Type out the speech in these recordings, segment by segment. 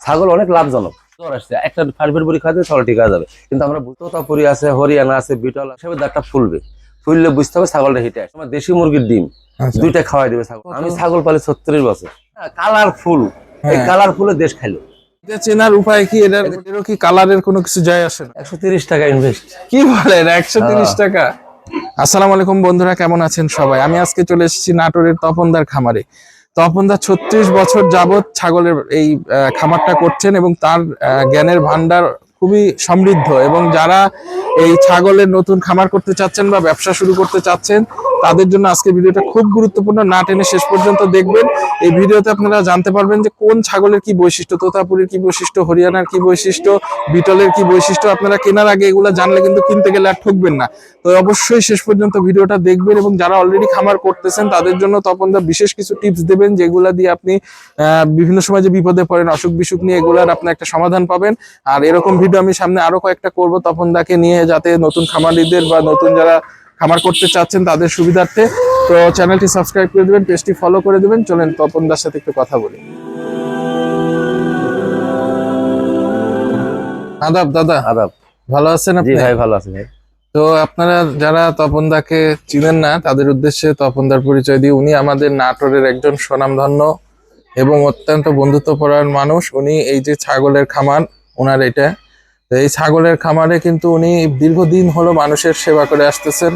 ছাগল অনেক লাভজনক। জ্বর আসছে একটা ফার্মের বড়ি খাওয়াতে ছাগল ঠিক হয়ে যাবে। কিন্তু আমরা তোতাপুরি আছে হরিয়ানা আছে বিটল আছে সব দাঁতটা ফুলবে। ফুললে বুঝতে হবে ছাগলটা হিটে আসে। আমার দেশি মুরগির ডিম আচ্ছা। দুইটা খাওয়াই দেবে ছাগল। আমি ছাগল পালি ছত্রিশ বছর। কালারফুল। এই হ্যাঁ। কালারফুলে দেশ খাইলো। চেনার উপায় কি? এটার কি কালারের কোনো কিছু যায় আসে না? একশো তিরিশ টাকা ইনভেস্ট কি বলেন একশো তিরিশ হ্যাঁ। টাকা? আসসালামু আলাইকুম বন্ধুরা কেমন আছেন সবাই? আমি আজকে চলে এসেছি নাটোরের তপনদার খামারে। তপনদা ছত্রিশ বছর যাবৎ ছাগলের এই খামারটা করছেন এবং তার জ্ঞানের ভান্ডার খুবই সমৃদ্ধ এবং যারা এই ছাগলের নতুন খামার করতে চাচ্ছেন বা ব্যবসা শুরু করতে চাচ্ছেন তাদের জন্য আজকে ভিডিওটা খুব গুরুত্বপূর্ণ। না টেনে শেষ পর্যন্ত দেখবেন। এই ভিডিওতে আপনারা জানতে পারবেন যে কোন ছাগলের কি বৈশিষ্ট্য, তোতাপুরির কি বৈশিষ্ট্য, হরিয়ানার কি বৈশিষ্ট্য, বিটলের কি বৈশিষ্ট্য, আপনারা কেনার আগে এগুলো জানলে কিন্তু কিনতে গেলে আর ঠকবেন না। তো অবশ্যই শেষ পর্যন্ত ভিডিওটা দেখবেন এবং যারা অলরেডি খামার করতেছেন, তাদের জন্য তপনদা বিশেষ কিছু টিপস দেবেন, যেগুলা দিয়ে আপনি বিভিন্ন সময় যে বিপদে পড়েন, অসুখ বিসুখ নিয়ে এগুলার আপনি একটা সমাধান পাবেন। আর এরকম ভিডিও আমি সামনে আরও কয়েকটা করব তপনদাকে নিয়ে, যাতে নতুন খামারিদের বা নতুন যারা খামার করতে চাচ্ছেন তাদের সুবিধার্থে তো চ্যানেলটি সাবস্ক্রাইব করে দেবেন পেজটি ফলো করে দেবেন। চলেন তপন দার সাথে একটু কথা বলি। আদাব দাদা আদাব। ভালো আছেন আপনি? ভাই ভালো আছে ভাই। তো আপনারা যারা তপন দাকে চিনেন না তাদের উদ্দেশ্যে তপন দার পরিচয় দিয়ে উনি আমাদের নাটোরের একজন স্বনামধন্য এবং অত্যন্ত বন্ধুত্বপরায়ণ মানুষ। উনি এই যে ছাগলের খামার ওনার এটা এই ছাগলের খামারে কিন্তু উনি দীর্ঘদিন হলো মানুষের সেবা করে আসতেছেন।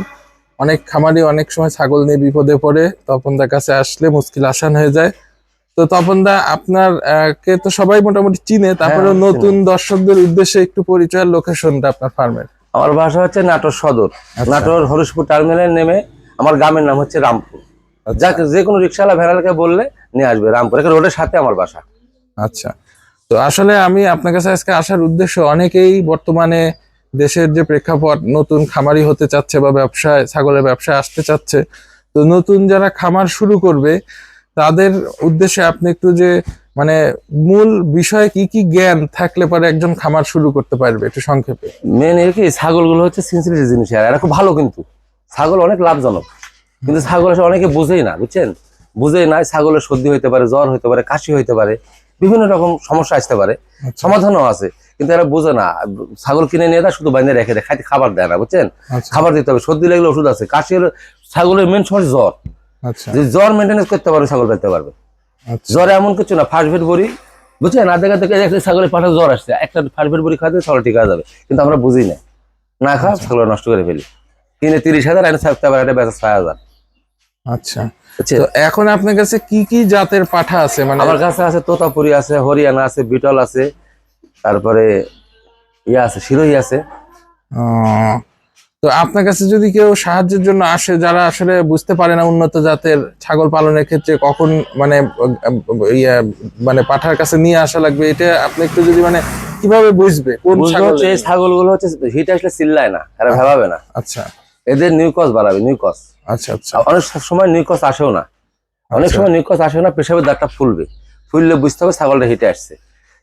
অনেক খামারি অনেক সময় ছাগল নিয়ে বিপদে পড়ে তপনদার কাছে আসলে মুশকিল আসান হয়ে যায়। তো তপনদা আপনার কে তো সবাই মোটামুটি চিনে তারপরে নতুন দর্শকদের উদ্দেশ্যে একটু পরিচয়ের লোকেশনটা আপনার ফার্মের। আমার বাসা হচ্ছে নাটোর সদর। আচ্ছা। নাটোর হরিশপুর টার্মিনাল নেমে আমার গ্রামের নাম হচ্ছে রামপুর। যাকে যে কোনো রিক্সাওয়ালা ভ্যানালকে বললে নিয়ে আসবে রামপুর। রোডের সাথে আমার বাসা। আচ্ছা। তো আসলে আমি আপনার কাছে আজকে আসার উদ্দেশ্য অনেকেই বর্তমানে দেশের যে প্রেক্ষাপট, নতুন খামারি হতে চাচ্ছে বা ব্যবসায়, ছাগলের ব্যবসায় আসতে চাচ্ছে, তো নতুন যারা খামার শুরু করবে, তাদের উদ্দেশ্যে আপনি একটু যে মানে মূল বিষয়ে কি কি জ্ঞান থাকলে পরে একজন খামার শুরু করতে পারবে, একটু সংক্ষেপে। মেন এর কি, ছাগলগুলো হচ্ছে সিনসিটিভ জিনিস আর এরা খুব ভালো কিন্তু। ছাগল অনেক লাভজনক। কিন্তু ছাগল অনেকে বুঝেই না, বুঝছেন? বুঝেই না, ছাগলের সর্দি হইতে পারে, জ্বর হইতে পারে, কাশি হইতে পারে। বিভিন্ন রকম সমস্যা আসতে পারে। সমাধানও আছে কিন্তু এরা বোঝে না। ছাগল কিনে নিয়ে শুধু বাইরে রেখে দেয় খাইতে খাবার দেয় না বুঝছেন? আচ্ছা। খাবার দিতে হবে সর্দি লাগলে ওষুধ আছে। কাশি হলে ছাগলের মেন সমস্যা জ্বর। আচ্ছা। যে জ্বর মেনটেন্স করতে পারবে ছাগল পেতে পারবে। আচ্ছা। জ্বর এমন কিছু না ফার্স্ট ভেট বড়ি বুঝছেন? আর দেখা একটা ছাগলের পাঠা জ্বর আসছে একটা ফার্স্ট ভেট বড়ি খাওয়াতে ছাগল ঠিক হয়ে যাবে। কিন্তু আমরা বুঝি না। না খা ছাগল নষ্ট করে ফেলি। কিনে তিরিশ হাজার এনে থাকতে পারে এটা বেচা ছয় হাজার। আচ্ছা। বুঝছেন? তো এখন আপনার কাছে কি কি জাতের পাঠা আছে? মানে আমার কাছে আছে তোতাপুরি আছে হরিয়ানা আছে বিটল আছে তারপরে ইয়ে আছে শিরোহি আছে। তো আপনার কাছে যদি কেউ সাহায্যের জন্য আসে যারা আসলে বুঝতে পারে না উন্নত জাতের ছাগল পালনের ক্ষেত্রে কখন মানে ইয়ে মানে পাঠার কাছে নিয়ে আসা লাগবে এটা আপনি একটু যদি মানে কীভাবে বুঝবে? কোন ছাগলগুলো হচ্ছে হিট আসলে চিল্লায় না এরা ভাবাবে না। আচ্ছা। এদের নিউকস বাড়াবে নিউকস আচ্ছা আচ্ছা। অনেক সময় নিউকস আসেও না। অনেক আচ্ছা। সময় নিউকস আসেও না পেশাবের দাঁতটা ফুলবে। ফুললে বুঝতে হবে ছাগলটা হিটে আসছে।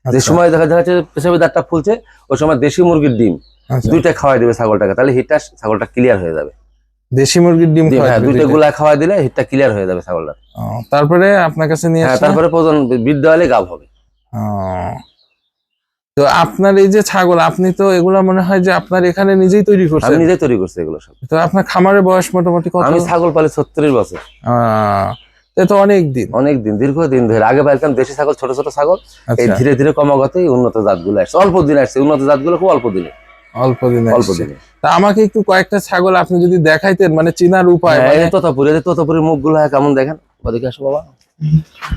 যে আচ্ছা, সময় দেখা যাচ্ছে পেশাবের দাঁতটা ফুলছে ওই সময় দেশি মুরগির ডিম আচ্ছা। দুইটা খাওয়াই দেবে ছাগলটাকে তাহলে হিটটা ছাগলটা ক্লিয়ার হয়ে যাবে। দেশি মুরগির ডিম হ্যাঁ দুইটা। গুলা খাওয়াই দিলে হিটটা ক্লিয়ার হয়ে যাবে ছাগলটা তারপরে আপনার কাছে নিয়ে হ্যাঁ তারপরে প্রজন বৃদ্ধ হলে গাভ হবে। তো আপনার এই যে ছাগল আপনি তো এগুলা মনে হয় যে আপনার এখানে নিজেই তৈরি আমি করছেন নিজে তৈরি করছি এগুলো সব। তো আপনার খামারের বয়স মোটামুটি কত? আমি ছাগল পালি ছত্রিশ বছর। আহ, এ তো অনেক দিন। অনেক দিন দীর্ঘ দিন ধরে। আগে পাইতাম দেশি ছাগল ছোট ছোট ছাগল। এই আচ্ছা। ধীরে ধীরে ক্রমাগতই উন্নত জাতগুলো আসছে। অল্প দিন আসছে। উন্নত জাতগুলো খুব অল্প দিনে। অল্প দিনে অল্প দিনে। তা আমাকে একটু কয়েকটা ছাগল আপনি যদি দেখাইতেন মানে চিনার উপায় হ্যাঁ, মানে তোতাপুরি তোতাপুরির মুখগুলো হয় কেমন দেখেন? ওদিকে আসো বাবা।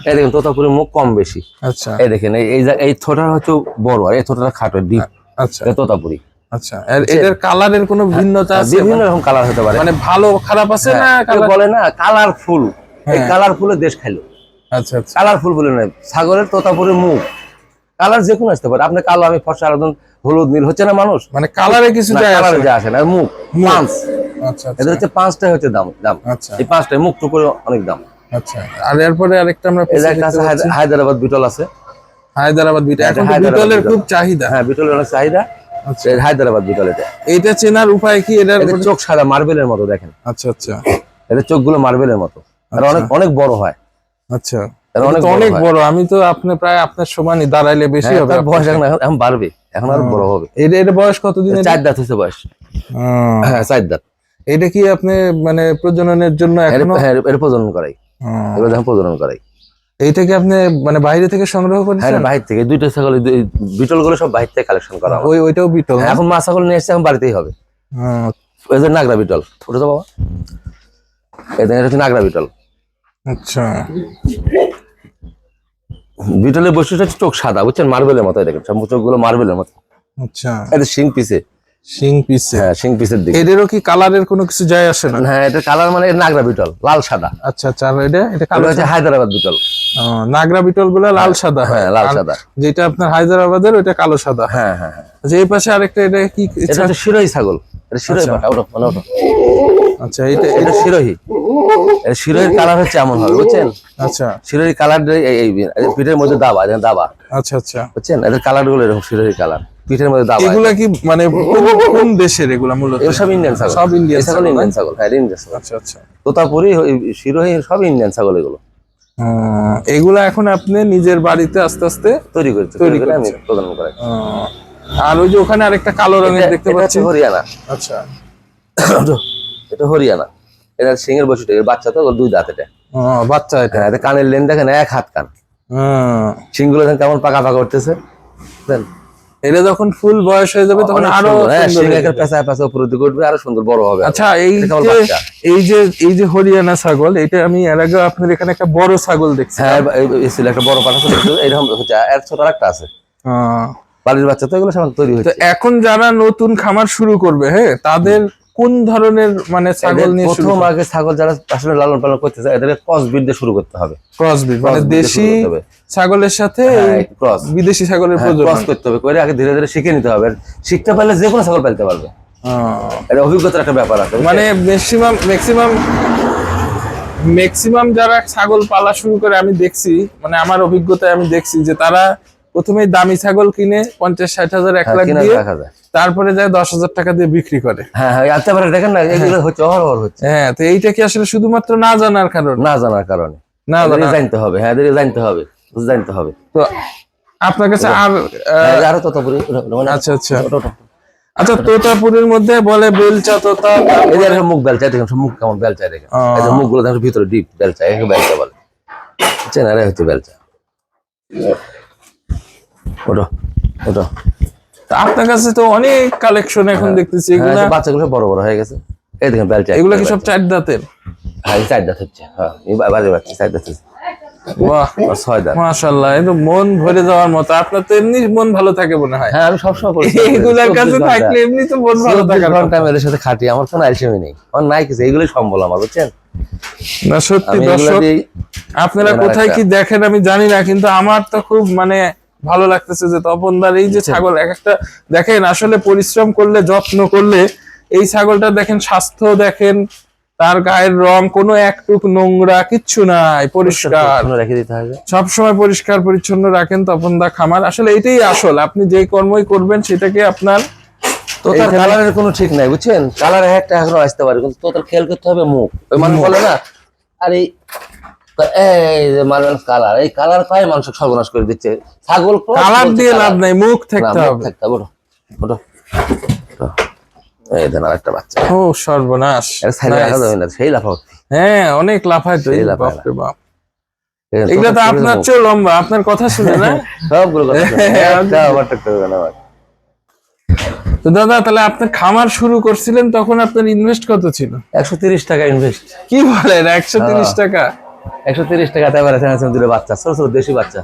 এই দেখেন তোতাপুরির মুখ কম বেশি। আচ্ছা। এই দেখেন এই এই হচ্ছে বড় আর এই খাটো ডিপ। আচ্ছা। তোতাপুরি। আচ্ছা। আর কালারের কোনো ভিন্নতা আছে বিভিন্ন রকম কালার হতে পারে। মানে ভালো খারাপ আছে না হ্যাঁ, কেউ কালার? বলে না কালারফুল এই হ্যাঁ। কালারফুলের দেশ খাইলো। আচ্ছা আচ্ছা। কালারফুল বলে নয় ছাগলের তোতাপুরির মুখ। কালার যে কোনো আসতে পারে। আপনি কালো আমি ফর্সা আলাদা হলুদ নীল হচ্ছে না মানুষ? মানে কালারে কিছু যায় কালারে। যা আসে না। মুখ। পাঁচ। আচ্ছা এদের হচ্ছে পাঁচটাই হচ্ছে দাম দাম। আচ্ছা। এই পাঁচটায় মুখ টুকু অনেক দাম। আচ্ছা আর এরপরে আরেকটা আমরা। হায়দ্রাবাদ বিটল আছে। হায়দ্রাবাদ বিটা এটা এখন বিটলের খুব চাহিদা। হ্যাঁ বিটলের অনেক চাহিদা। আচ্ছা। হায়দ্রাবাদ বিটল এটা। এইটা চেনার উপায় কি? এটার চোখ সাদা মার্বেলের মতো দেখেন। আচ্ছা আচ্ছা। এদের চোখগুলো মার্বেলের মতো। আর আচ্ছা। অনেক অনেক বড় হয়। আচ্ছা। এটা অনেক অনেক বড়। আমি তো আপনি প্রায় আপনার সমানই দাঁড়াইলে বেশি হ্যাঁ, হবে বয়স এখন এখন- বাড়বে। এখন আরও বড় হবে। এটা এটা বয়স কতদিন এটা? চার দাঁত হচ্ছে বয়স। হ্যাঁ চার দাঁত। এটা কি আপনি মানে প্রজননের জন্য এখনও হ্যাঁ প্রজনন করাই। এগুলো যখন প্রজনন করাই। এইটা কি আপনি মানে বাইরে থেকে সংগ্রহ হ্যাঁ করেছেন বাহির থেকে দুইটা ছাগল বিটলগুলো সব বাহির থেকে কালেকশন করা ওই ওইটাও বিটল হ্যাঁ, এখন মা ছাগল নিয়ে এসছে এখন বাড়িতেই হবে। যে নাগরা বিটল ওটা তো বাবা। এটা হচ্ছে নাগরা বিটল। আচ্ছা। বিটলের বৈশিষ্ট্য হচ্ছে চোখ সাদা বুঝছেন? মার্বেলের মতো দেখেন সব চোখগুলো মার্বেলের মতো। আচ্ছা। এটা শিং পিসে। সিং পিসে হ্যাঁ শিং পিসের দিকে। এদেরও কি কালারের কোনো কিছু যায় আসে না? হ্যাঁ এটা কালার মানে নাগরা বিটল লাল সাদা। আচ্ছা আচ্ছা এটা এটা হচ্ছে হায়দ্রাবাদ বিটল। নাগরা বিটলগুলো লাল সাদা হ্যাঁ। লাল সাদা। যেটা আপনার হায়দ্রাবাদের কালো সাদা হ্যাঁ। হ্যাঁ হ্যাঁ আচ্ছা পাশে আরেকটা এটা কি এটা হচ্ছে শিরোহী ছাগল। এটা শিরোহী আচ্ছা। ওটা মানে ওটা। আচ্ছা এটা এটা শিরোহী। এটা শিরোহীর কালার হচ্ছে এমন হবে বুঝছেন? আচ্ছা। শিরোহীর কালার এই পিঠের মধ্যে দাবা দাবা। আচ্ছা আচ্ছা। বুঝছেন? এদের কালারগুলো এরকম শিরোহীর কালার। পিঠের মধ্যে দাবা এগুলা কি মানে কোন- দেশের এগুলা মূলত? সব ইন্ডিয়ান ছাগল। সব ইন্ডিয়ান ছাগল ইন্ডিয়ান ছাগল হ্যাঁ ইন্ডিয়ান ছাগল। আচ্ছা আচ্ছা। তোতাপুরি শিরোহী সব ইন্ডিয়ান ছাগল এগুলো। এগুলা এখন আপনি নিজের বাড়িতে আস্তে আস্তে তৈরি তৈরি করে আমি প্রদান করাই। আর ওই যে ওখানে আরেকটা কালো রঙের দেখতে পাচ্ছি হরিয়ানা। আচ্ছা। এটা হরিয়ানা। এটা সিংহের বৈশিষ্ট্য এর বাচ্চা তো দুই দাঁত এটা। বাচ্চা এটা। হ্যাঁ এটা কানের লেন দেখেন এক হাত কান। হুম, সিংগুলো দেখেন কেমন পাকা পাকা দেন। এটা যখন ফুল বয়স হয়ে যাবে তখন আরও। পেঁচায় পেঁচা উপরের দিকে উঠবে আরও সুন্দর বড় হবে। আচ্ছা এই যে এই যে এই যে হরিয়ানা ছাগল এটা আমি এর আগে আপনার এখানে একটা বড় ছাগল দেখছি। হ্যাঁ ছিল একটা বড় পাঠা এরকম হচ্ছে এর ছোট একটা আছে। বাড়ির বাচ্চা তো এগুলো তৈরি হয়েছে। এখন যারা নতুন খামার শুরু করবে হ্যাঁ তাদের কোন ধরনের মানে ছাগল নিয়ে প্রথম আগে ছাগল যারা আসলে লালন পালন করতে চায় এদের ক্রস ব্রিড দিয়ে শুরু করতে হবে। মানে cross breed দিয়ে দেশি। ছাগলের সাথে হ্যাঁ ক্রস বিদেশি ছাগলের প্রজনন ক্রস করতে হবে করে আগে ধীরে ধীরে শিখে নিতে হবে। শিখতে পারলে যে কোনো ছাগল পালতে পারবে। এটা অভিজ্ঞতার একটা ব্যাপার আছে মানে ম্যাক্সিমাম ম্যাক্সিমাম ম্যাক্সিমাম যারা ছাগল পালা শুরু করে আমি দেখছি মানে আমার অভিজ্ঞতায় আমি দেখছি যে তারা প্রথমে দামি ছাগল কিনে পঞ্চাশ ষাট হাজার এক হ্যাঁ, লাখ দিয়ে তারপরে যায় দশ হাজার টাকা দিয়ে বিক্রি করে। হ্যাঁ হ্যাঁ দেখেন না এগুলো হচ্ছে অহরহ হচ্ছে। হ্যাঁ তো এইটা কি আসলে শুধুমাত্র না জানার কারণ? না জানার কারণে। না জানতে হবে হ্যাঁ জানতে হবে জানতে হবে। তো আপনার কাছে আর হ্যাঁ, আরও তত পরি মানে আচ্ছা আচ্ছা। আচ্ছা তোতাপুরের মধ্যে বলে বেলচা তোতা মুখ বেলচা দেখেন মুখ কেমন বেলচা দেখেন। মুখগুলো দেখেন ভিতরে ডিপ বেলচা একে বেলচা বলে। আরে হচ্ছে বেলচা। ওটা ওটা আপনার কাছে তো অনেক কালেকশন এখন দেখতেছি হ্যাঁ, এগুলা বাচ্চাগুলো বড় বড় হয়ে গেছে। এই দেখেন বেলচা এগুলা কি সব চার দাঁতের? হ্যাঁ চার দাঁত হচ্ছে হ্যাঁ বাজে বাচ্চা চার দাঁত হচ্ছে। বাহ। ছয় দাঁত। মাশাল্লাহ এই তো মন ভরে যাওয়ার মতো। আপনার তো এমনি মন ভালো থাকে মনে হয়। হ্যাঁ আমি সবসময় পরিষ্কার করি। এগুলার 24 কাছে থাকলে এমনি তো মন ভালো 24 থাকার ঘণ্টা আমি এদের সাথে খাটি আমার কোনো আলসেমি নেই। আমার নাই কিছু এগুলোই সম্বল আমার বুঝছেন? না সত্যি দর্শক আপনারা কোথায় কি দেখেন আমি জানি না কিন্তু আমার তো খুব মানে ভালো লাগতেছে যে তপনদার এই যে ছাগল এক একটা দেখেন আসলে পরিশ্রম করলে যত্ন করলে এই ছাগলটা দেখেন স্বাস্থ্য দেখেন তার গায়ের রং কোনো একটুক নোংরা কিচ্ছু নাই পরিষ্কার। রেখে দিতে হবে। সবসময় পরিষ্কার পরিচ্ছন্ন রাখেন তপন দা খামার। আসলে এটাই আসল আপনি যে কর্মই করবেন সেটাকে আপনার তো তার কালারের কোনো ঠিক নাই বুঝছেন? কালার একটা এখনও আসতে পারে কিন্তু তো তার খেয়াল করতে হবে মুখ। ওই মানুষ বলে না আর এই এই যে মানুষ কালার এই কালার পাই মানুষ সর্বনাশ করে দিচ্ছে। ছাগল কালার দিয়ে লাভ নাই মুখ থাকতে হবে। থাকতে হবে ওঠো, ওঠো, ওঠো। এই দেন আরেকটা বাচ্চা। ও সর্বনাশ। সাইডে রাখা যাবে না সেই লাফাও। হ্যাঁ অনেক লাফায় তো এই লাফায় বাপ। এগুলো তো আপনার মুখ। লম্বা আপনার কথা শুনে না? সবগুলো কথা আবার টুকটা না তো দাদা তাহলে আপনি খামার শুরু করছিলেন তখন আপনার ইনভেস্ট কত ছিল? একশো তিরিশ টাকা ইনভেস্ট কি বলেন একশো তিরিশ হ্যাঁ। টাকা? একশো তিরিশ টাকা তাই এবার এখানে দুটো বাচ্চা ছোট ছোট দেশি বাচ্চা।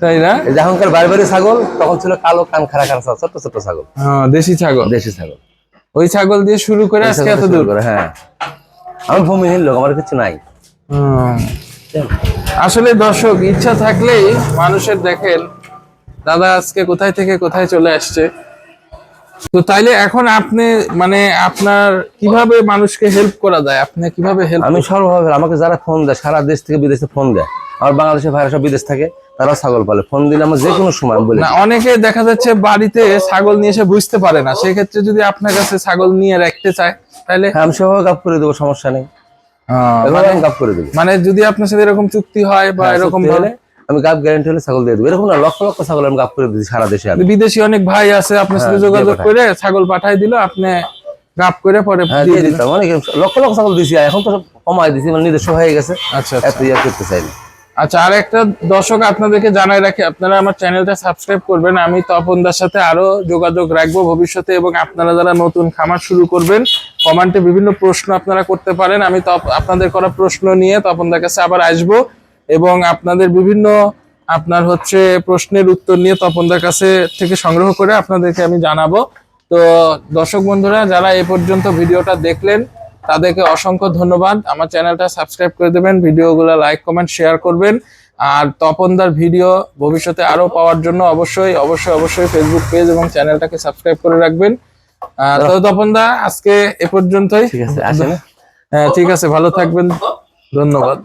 তাই না? এখনকার বাড়ি ছাগল তখন ছিল কালো কান খাড়া খাড়া ছাগল, হ্যাঁ দেশি ছাগল। দেশি ছাগল। ওই ছাগল দিয়ে শুরু করে আজকে এত দূর করে, হ্যাঁ। আমি ভূমিহীন লোক আমার কিছু নাই। আসলে দর্শক ইচ্ছা থাকলেই মানুষের দেখেন দাদা আজকে কোথায় থেকে কোথায় চলে আসছে? তো তাইলে এখন আপনি মানে আপনার কীভাবে মানুষকে হেল্প করা যায়? আপনি কীভাবে হেল্প আমি সর্বভাবে আমাকে যারা ফোন দেয় সারা দেশ থেকে বিদেশে ফোন দেয় আমার বাংলাদেশের ভাইরা সব বিদেশ থাকে তারাও ছাগল পালে। ফোন দিলে আমার যে কোনো সময় বলি না অনেকে দেখা যাচ্ছে বাড়িতে ছাগল নিয়ে এসে বুঝতে পারে না। সেই ক্ষেত্রে যদি আপনার কাছে ছাগল নিয়ে রাখতে চায় তাহলে হ্যাঁ আমি সেভাবে কাপ করে দেবো সমস্যা নেই। এভাবে মানে- গাপ করে দেবো। মানে যদি আপনার সাথে এরকম চুক্তি হয় বা হ্যাঁ, এরকম ভাবে হলে আমি গাপ গ্যারান্টি হলে ছাগল দিয়ে দেবো। এরকম না লক্ষ লক্ষ ছাগল আমি গাপ করে দিচ্ছি সারা দেশে আমি। বিদেশি অনেক ভাই আছে আপনার সাথে হ্যাঁ, যোগাযোগ করে ছাগল পাঠাই দিল আপনি গাপ করে পরে হ্যাঁ দিয়ে দিতাম। অনেক লক্ষ লক্ষ ছাগল দিছি এখন তো কমাই দিছি মানে নিজস্ব হয়ে গেছে। আচ্ছা এত আচ্ছা ইয়ে করতে চাই না আচ্ছা আর একটা দর্শক আপনাদেরকে জানাই রাখি আপনারা আমার চ্যানেলটা সাবস্ক্রাইব করবেন। আমি তপনদার সাথে আরও যোগাযোগ রাখব ভবিষ্যতে এবং আপনারা যারা নতুন খামার শুরু করবেন কমেন্টে বিভিন্ন প্রশ্ন আপনারা করতে পারেন। আমি আপনাদের করা প্রশ্ন নিয়ে তপন তপনদার কাছে আবার আসব। এবং আপনাদের বিভিন্ন আপনার হচ্ছে প্রশ্নের উত্তর নিয়ে তপনদার কাছে থেকে সংগ্রহ করে আপনাদেরকে আমি জানাব। তো দর্শক বন্ধুরা যারা এ পর্যন্ত ভিডিওটা দেখলেন তাদেরকে অসংখ্য ধন্যবাদ। আমার চ্যানেলটা সাবস্ক্রাইব করে দেবেন ভিডিওগুলো লাইক কমেন্ট শেয়ার করবেন। আর তপনদার ভিডিও ভবিষ্যতে আরও পাওয়ার জন্য অবশ্যই অবশ্যই অবশ্যই ফেসবুক পেজ এবং চ্যানেলটাকে সাবস্ক্রাইব করে রাখবেন। তো তপনদা আজকে এ পর্যন্তই। ঠিক আছে হ্যাঁ ঠিক আছে ভালো থাকবেন। ধন্যবাদ।